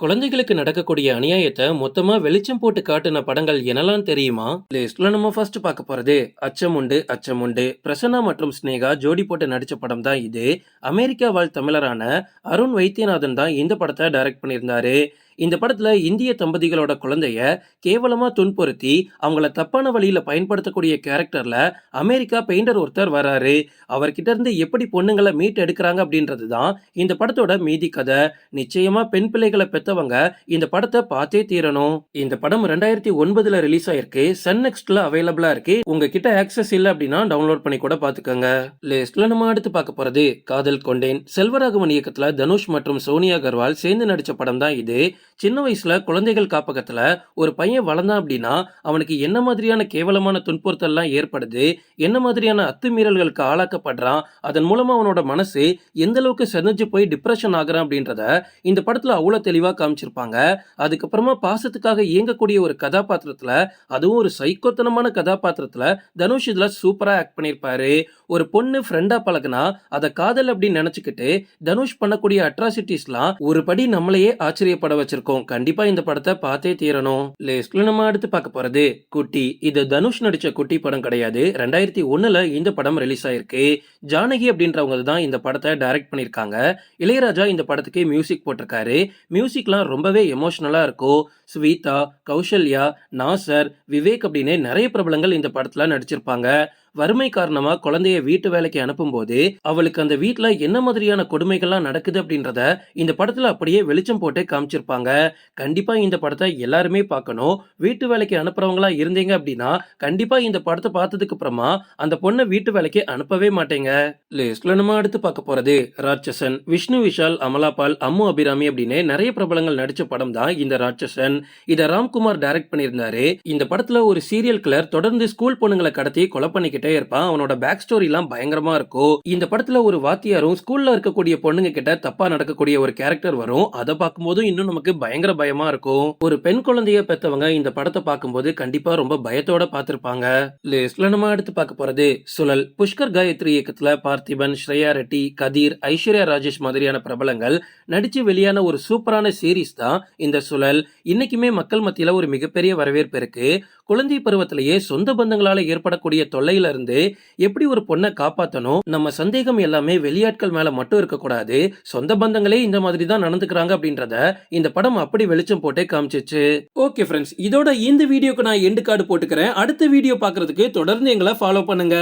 குழந்தைகளுக்கு நடக்கக்கூடிய அநியாயத்தை மொத்தமா வெளிச்சம் போட்டு காட்டின படங்கள் என்னெல்லாம் தெரியுமா? லிஸ்ட்ல நம்ம ஃபர்ஸ்ட் பார்க்க போறது அச்சமுண்டு அச்சமுண்டு பிரசன்னா மற்றும் ஸ்னேகா ஜோடி போட்டு நடிச்ச படம் தான் இது. அமெரிக்கா வாழ் தமிழரான அருண் வைத்தியநாதன் தான் இந்த படத்தை டைரக்ட் பண்ணியிருந்தாரு. இந்த படத்துல இந்திய தம்பதிகளோட குழந்தைய கேவலமா துன்புறுத்தி அவங்கள தப்பான வழியில பயன்படுத்தக்கூடிய கேரக்டர்ல அமெரிக்கா பெயிண்டர் ஒருத்தர் வராரு. அவர்கிட்ட இருந்து எப்படி பொண்ணுங்களை மீட் எடுக்கிறாங்க அப்படின்றது தான் இந்த படத்தோட மீதி கதை. நிச்சயமா பெண் பிள்ளைகளை பெத்தவங்க இந்த படத்தை பார்த்தே தீரணும். இந்த படம் ரெண்டாயிரத்தி ஒன்பதுல ரிலீஸ் ஆயிருக்கு. சன் நெக்ஸ்ட்ல அவைலபிளா இருக்கு. உங்ககிட்ட ஆக்சஸ் இல்ல அப்படின்னா டவுன்லோட் பண்ணி கூட பாத்துக்கோங்க லிஸ்ட்ல நம்ம அடுத்து பார்க்க போறது காதல் கொண்டேன். செல்வராகவன் இயக்கத்துல தனுஷ் மற்றும் சோனியா அகர்வால் சேர்ந்து நடிச்ச படம் தான் இது. சின்ன வயசுல குழந்தைகள் காப்பகத்துல ஒரு பையன் வளர்ந்தான் அப்படின்னா அவனுக்கு என்ன மாதிரியான கேவலமான துன்புறுத்தல்லாம் ஏற்படுது? என்ன மாதிரியான அத்துமீறல்களுக்கு ஆளாக்கப்படுறான்? அதன் மூலமா அவனோட மனசு எந்த அளவுக்கு செதஞ்சு போய் டிப்ரெஷன் ஆகுறான் அப்படின்றத இந்த படத்துல அவ்வளவு தெளிவா காமிச்சிருப்பாங்க. அதுக்கப்புறமா பாசத்துக்காக இயங்கக்கூடிய ஒரு கதாபாத்திரத்துல அதுவும் ஒரு சைக்கோத்தனமான கதாபாத்திரத்துல தனுஷ் இதுல சூப்பரா ஆக்ட் பண்ணியிருப்பாரு. ஒரு பொண்ணு ஃப்ரெண்டா பழகுனா அதை காதல் அப்படின்னு நினைச்சுக்கிட்டு தனுஷ் பண்ணக்கூடிய அட்ராசிட்டிஸ்லாம் ஒரு படி நம்மளையே ஆச்சரியப்பட வச்சிருக்கோம். இருக்கும். கண்டிப்பா இந்த படத்தை பார்த்தே தீரணும். லிஸ்ட்ல நம்ம அடுத்து பார்க்க போறது குட்டி. இது தனுஷ் நடிச்ச குட்டி படம் கிடையாது. ரெண்டாயிரத்தி ஒண்ணுல இந்த படம் ரிலீஸ் ஆயிருக்கு. ஜானகி அப்படின்றவங்க தான் இந்த படத்தை டைரக்ட் பண்ணியிருக்காங்க. இளையராஜா இந்த படத்துக்கு மியூசிக் போட்டிருக்காரு. மியூசிக்லாம் ரொம்பவே எமோஷனலா இருக்கும். ஸ்வீதா கௌசல்யா நாசர் விவேக் அப்படின்னு நிறைய பிரபலங்கள் இந்த படத்துல நடிச்சிருப்பாங்க. வறுமை காரணமா குழந்தைய வீட்டு வேலைக்கு அனுப்பும்போது அவளுக்கு அந்த வீட்டில் என்ன மாதிரியான கொடுமைகள்லாம் நடக்குது அப்படின்றத இந்த படத்துல அப்படியே வெளிச்சம் போட்டு காமிச்சிருப்பாங்க. கண்டிப்பா இந்த படத்தை எல்லாருமே பார்க்கணும். வீட்டு வேலைக்கு அனுப்புறவங்களா இருந்தீங்க அப்படின்னா கண்டிப்பா இந்த படத்தை பார்த்ததுக்கு அப்புறமா அந்த பொண்ணை வீட்டு வேலைக்கு அனுப்பவே மாட்டேங்க. லிஸ்ட்ல நம்ம அடுத்து பார்க்க போறது. ராட்சசன் விஷ்ணு விஷால் அமலாபால் அம்மு அபிராமி அப்படின்னு நிறைய பிரபலங்கள் நடிச்ச படம் தான் இந்த ராட்சசன். இதை ராம்குமார் டைரக்ட் பண்ணியிருந்தாரு. இந்த படத்துல ஒரு சீரியல் கிளர் தொடர்ந்து ஸ்கூல் பொண்ணுங்களை கடத்தி கொலை பண்ணிக்கிட்டு இருப்பான். அவனோட பேக் ஸ்டோரி எல்லாம் பயங்கரமா இருக்கும். இந்த படத்துல ஒரு வாத்தியாரும் ஸ்கூல்ல இருக்கக்கூடிய பொண்ணுங்க கிட்ட தப்பா நடக்கக்கூடிய ஒரு கேரக்டர் வரும். அதை பார்க்கும்போது இன்னும் நமக்கு பயங்கர பயமா இருக்கும். ஒரு பெண் குழந்தைய பெத்தவங்க இந்த படத்தை பார்க்கும்போது கண்டிப்பா ரொம்ப பயத்தோட பார்த்திருப்பாங்க. லிஸ்ட்ல நம்ம அடுத்து பார்க்க போறது சுழல். புஷ்கர் காயத்ரி இயக்கத்துல பார்த்திபன் ஸ்ரேயா ரெட்டி கதீர் ஐஸ்வர்யா ராஜேஷ் மாதிரியான பிரபலங்கள் நடிச்சு வெளியான ஒரு சூப்பரான சீரிஸ் தான் இந்த சுழல். இன்னைக்குமே மக்கள் மத்தியில ஒரு மிகப்பெரிய வரவேற்பு இருக்கு. குழந்தை பருவத்திலேயே சொந்த பந்தங்களால ஏற்படக்கூடிய தொல்லையில இருந்து எப்படி ஒரு பொண்ணை காப்பாத்தணும்? நம்ம சந்தேகம் எல்லாமே வெளியாட்கள் மேல மட்டும் இருக்கக்கூடாது. சொந்த பந்தங்களே இந்த மாதிரி தான் நடந்துக்கிறாங்க அப்படின்றத இந்த படம் அப்படி வெளிச்சம் போட்டே காமிச்சிச்சு. ஓகே ஃப்ரெண்ட்ஸ் இதோட இந்த வீடியோக்கு நான் எண்டு கார்டு போட்டுக்கிறேன். அடுத்த வீடியோ பாக்குறதுக்கு தொடர்ந்து எங்களை ஃபாலோ பண்ணுங்க.